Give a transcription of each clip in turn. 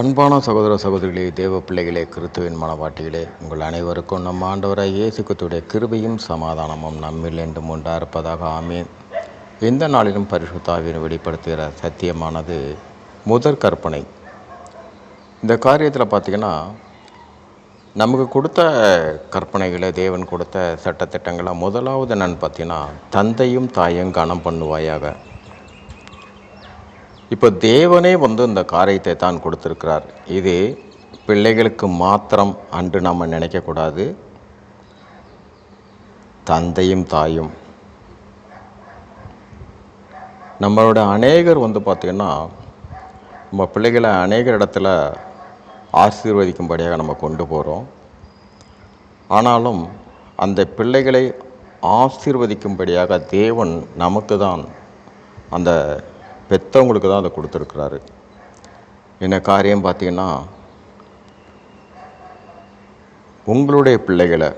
அன்பான சகோதர சகோதரிகளே தேவ பிள்ளைகளே கிறித்துவின் மனவாட்டிகளே உங்கள் அனைவருக்கும் நம் ஆண்டவராய் இயேசு கிருபையும் சமாதானமும் நம்மில் என்றும் உண்டா இருப்பதாக ஆமீன். எந்த நாளிலும் பரிசுத்தாவின் வெளிப்படுத்துகிற சத்தியமானது முதற் கற்பனை. இந்த காரியத்தில் பார்த்திங்கன்னா நமக்கு கொடுத்த கற்பனைகளை தேவன் கொடுத்த சட்டத்திட்டங்களை முதலாவது என்னென்னு பார்த்தீங்கன்னா தந்தையும் தாயும் கனம் பண்ணுவாயாக. இப்போ தேவனே வந்து இந்த காரியத்தை தான் கொடுத்துருக்கிறார். இது பிள்ளைகளுக்கு மாத்திரம் அன்று நம்ம நினைக்கக்கூடாது தந்தையும் தாயும். நம்மளோட அநேகர் வந்து பார்த்திங்கன்னா நம்ம பிள்ளைகளை அநேக இடத்துல ஆசீர்வதிக்கும்படியாக நம்ம கொண்டு போகிறோம் ஆனாலும் அந்த பிள்ளைகளை ஆசீர்வதிக்கும்படியாக தேவன் நமக்கு தான் அந்த பெற்றவங்களுக்கு தான் அதை கொடுத்துருக்குறாரு. என்ன காரியம் பார்த்தீங்கன்னா உங்களுடைய பிள்ளைகளை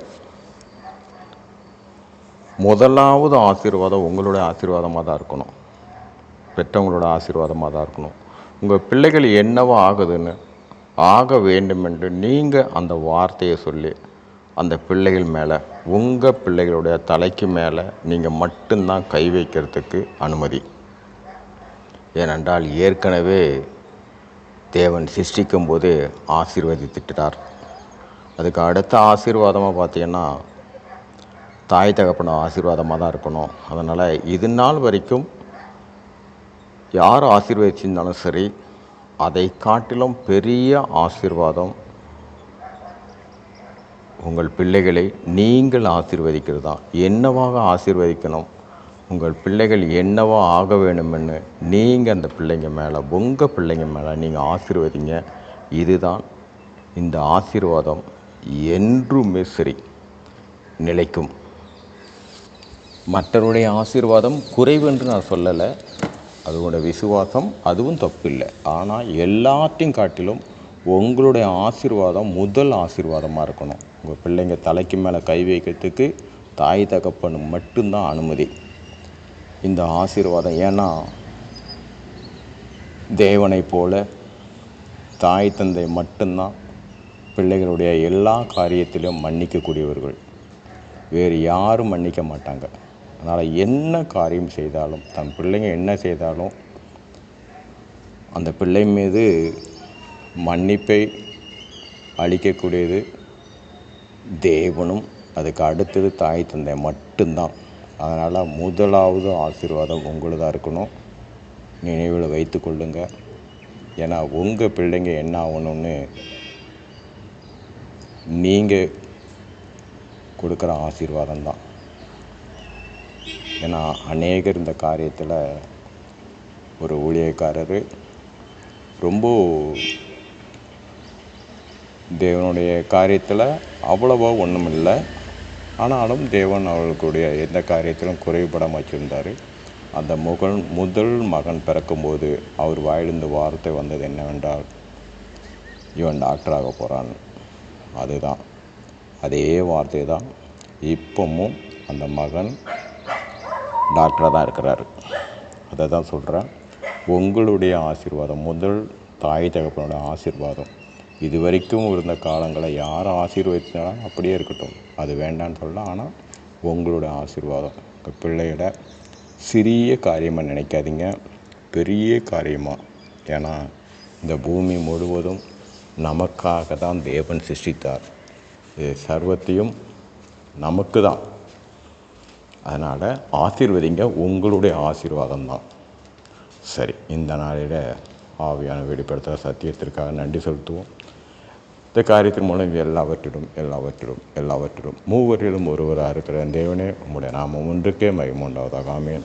முதலாவது ஆசீர்வாதம் உங்களுடைய ஆசீர்வாதமாக தான் இருக்கணும். பெற்றவங்களோட ஆசீர்வாதமாக தான் இருக்கணும். உங்கள் பிள்ளைகள் என்னவோ ஆகுதுன்னு ஆக வேண்டுமென்று நீங்கள் அந்த வார்த்தையை சொல்லி அந்த பிள்ளைகள் மேலே உங்கள் பிள்ளைகளுடைய தலைக்கு மேலே நீங்கள் மட்டும்தான் கை வைக்கிறதுக்கு அனுமதி. ஏனென்றால் ஏற்கனவே தேவன் சிருஷ்டிக்கும் போது ஆசீர்வதித்திட்டார் அதுக்கு அடுத்த ஆசீர்வாதமாக பார்த்தீங்கன்னா தாய் தகப்பன ஆசீர்வாதமாக தான் இருக்கணும். அதனால் இது நாள் வரைக்கும் யார் ஆசீர்வதிச்சிருந்தாலும் சரி அதை காட்டிலும் பெரிய ஆசீர்வாதம் உங்கள் பிள்ளைகளை நீங்கள் ஆசீர்வதிக்கிறது தான் என்னவாக ஆசீர்வதிக்கணும் உங்கள் பிள்ளைகள் என்னவோ ஆக வேணுமென்னு நீங்கள் அந்த பிள்ளைங்க மேலே உங்கள் பிள்ளைங்க மேலே நீங்கள் ஆசீர்வதிங்க. இதுதான் இந்த ஆசீர்வாதம் என்றுமே சரி நிலைக்கும். மற்றவருடைய ஆசீர்வாதம் குறைவு என்று நான் சொல்லலை. அதோட விசுவாசம் அதுவும் தப்பில்லை. ஆனால் எல்லாத்தையும் காட்டிலும் உங்களுடைய ஆசீர்வாதம் முதல் ஆசீர்வாதமாக இருக்கணும். உங்கள் பிள்ளைங்க தலைக்கு மேலே கை வைக்கிறதுக்கு தாய் தகப்பன் மட்டும்தான் அனுமதி. இந்த ஆசீர்வாதம். ஏன்னா தேவனை போல தாய் தந்தை மட்டும்தான் பிள்ளைகளுடைய எல்லா காரியத்திலும் மன்னிக்கக்கூடியவர்கள். வேறு யாரும் மன்னிக்க மாட்டாங்க. அதனால் என்ன காரியம் செய்தாலும் தன் பிள்ளைங்க என்ன செய்தாலும் அந்த பிள்ளை மீது மன்னிப்பை அளிக்கக்கூடியது தேவனும் அதுக்கு அடுத்தது தாய் தந்தை மட்டும்தான். அதனால் முதலாவது ஆசீர்வாதம் உங்களுதாக இருக்கணும். நினைவில் வைத்து கொள்ளுங்க. ஏன்னா உங்கள் பிள்ளைங்க என்ன ஆகணும்னு நீங்கள் கொடுக்குற ஆசீர்வாதம் தான் ஏன்னா அநேகர் இந்த காரியத்தில் ஒரு ஊழியக்காரர் ரொம்ப தேவனுடைய காரியத்தில் அவ்வளவா ஒன்றும் இல்லை ஆனாலும் தேவன் அவர்களுடைய எந்த காரியத்திலும் குறைபடம் வச்சிருந்தார் அந்த முகன் முதல் மகன் பிறக்கும்போது அவர் வாயிலிருந்து வார்த்தை வந்தது என்னவென்றால் இவன் டாக்டராக போகிறான் அதுதான். அதே வார்த்தை தான் இப்பவும் அந்த மகன் டாக்டராக தான் இருக்கிறார். அதை தான் சொல்கிறேன் உங்களுடைய ஆசீர்வாதம் முதல் தாய் தகப்பனோட ஆசீர்வாதம். இது வரைக்கும் இருந்த காலங்களை யார் ஆசீர்வதித்தாலும் அப்படியே இருக்கட்டும். அது வேண்டான்னு சொல்லலாம் ஆனால் உங்களோட ஆசீர்வாதம். உங்கள் பிள்ளையோட சிறிய காரியமாக நினைக்காதீங்க. பெரிய காரியமாக ஏன்னா இந்த பூமி முழுவதும் நமக்காக தான் தேவன் சிருஷ்டித்தார். இது சர்வத்தையும் நமக்கு தான். அதனால் ஆசீர்வதிங்க. உங்களுடைய ஆசீர்வாதம் தான். சரி இந்த நாளில் ஆவியான வெளிப்படுத்துகிற சத்தியத்திற்காக நன்றி செலுத்துவோம். இந்த காரியத்தின் மூலம் எல்லாவற்றிலும் எல்லாவற்றிலும் எல்லாவற்றிலும் மூவரிலும் ஒருவராக இருக்கிற தேவனே உம்முடைய நாமம் ஒன்றுக்கே மகிமுண்டாவதாக ஆமேன்.